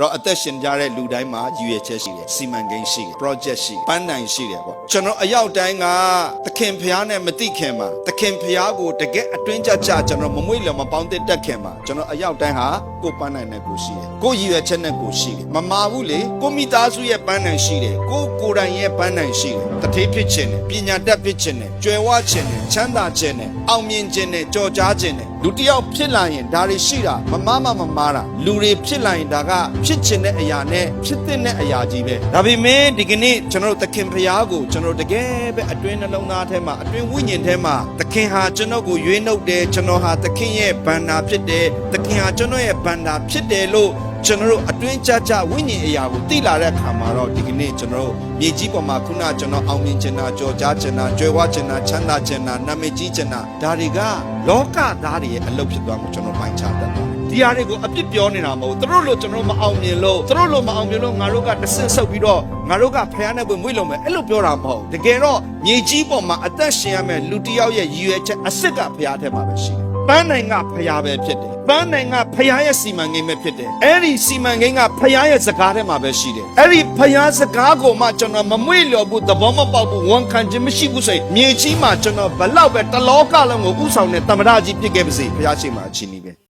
တော့အသက်ရှင်ကြတဲ့လူတိုင်းမှာရည်ရွယ်ချက်ရှိတယ်စီမံကိန်းရှိတယ် project ရှိတယ်ပန်းတိုင်ရှိတယ်ပေါ့ကျွန်တော်အရောက်တိုင်းကသခင်ဖျားနဲ့မတိခင်မှာသခင်ဖျားကိုတကယ်အတွင်းကြကြကျွန်တော်မမွေ့လမပေါင်းတဲ့တက်ခင်မှာကျွန်တော်အရောက်တိုင်းဟာကိုပန်းတိုင်နဲ့ကိုရှိတယ်ကိုရည်ရွယ်ချက်နဲ့ကိုရှိတယ်မမာဘူးလေကိုမိသားစုရဲ့ပန်းတိုင်ရှိတယ်ကိုကိုယ်တိုင်ရဲ့ပန်းတိုင်ရှိတယ်တထေးဖြစ်ခြင်းနဲ့ပညာတတ်ဖြစ်ခြင်းနဲ့ကြွယ်ဝခြင်းနဲ့ချမ်းသာခြင်းနဲ့အောင်မြင်ခြင်းနဲ့ကြော်ကြားခြင်းနဲ့ လူတစ်ယောက်ဖြစ်လာရင်ဒါတွေရှိတာမမမမမာတာလူတွေဖြစ်လာရင်ဒါကဖြစ်ခြင်းတဲ့အရာနဲ့ဖြစ်တဲ့အရာကြီးပဲဒါပေမဲ့ဒီကနေ့ကျွန်တော်တို့သခင်ဖျားကိုကျွန်တော်တို့တကယ်ပဲအတွင်းနှလုံးသားထဲမှာအတွင်းဝိညာဉ်ထဲမှာသခင်ဟာကျွန်တော်ကိုရွေးနှုတ်တယ်ကျွန်တော်ဟာသခင်ရဲ့ဘန္နာဖြစ်တယ်သခင်ဟာကျွန်တော်ရဲ့ဘန္နာဖြစ်တယ်လို့ ကျွန်တော်တို့အတွင်းကြကြဝိညာဉ်အရာကိုသိလာတဲ့အခါမှာတော့ဒီကနေ့ကျွန်တော်တို့မြေကြီးပေါ်မှာခုနကျွန်တော်အောင်မြင်ချင်တာကြော်ကြားချင်တာကြွယ်ဝချင်တာချမ်းသာချင်တာနာမည်ကြီးချင်တာဒါတွေကလောကသားတွေရဲ့အလုပ်ဖြစ်သွားမှုကျွန်တော်ပိုင်းခြားတတ်တယ်ဒီဟာတွေကိုအပြစ်ပြောနေတာမဟုတ်ဘူးသူတို့လိုကျွန်တော်မအောင်မြင်လို့သူတို့လိုမအောင်မြင်လို့ငါတို့ကတဆင့်ဆုပ်ပြီးတော့ငါတို့ကဖျားနဲ့ဝင်မွေ့လုံးမယ်အဲ့လိုပြောတာမဟုတ်ဘူးတကယ်တော့မြေကြီးပေါ်မှာအသက်ရှင်ရမယ့်လူတစ်ယောက်ရဲ့ရည်ရွယ်ချက်အစ်စ်ကဖျားထဲမှာပဲရှိတယ် ပန်းနိုင်ကဖျားပဲဖြစ်တယ်ပန်းနိုင်ကဖျားရဲ့စီမံကိန်းပဲဖြစ်တယ်အဲ့ဒီစီမံကိန်းကဖျားရဲ့စကားထဲမှာပဲရှိတယ်အဲ့ဒီဖျားစကားကိုမှကျွန်တော်မမွေ့လျော်ဘူးသဘောမပေါက်ဘူးဝန်ခံခြင်းမရှိဘူးဆိုရင်မြေကြီးမှာကျွန်တော်ဘလောက်ပဲတလောကလုံးကိုဥဆောင်တဲ့တမရကြီးဖြစ်ခဲ့ပါစေဖျားရှိမှာအချင်းကြီးပဲ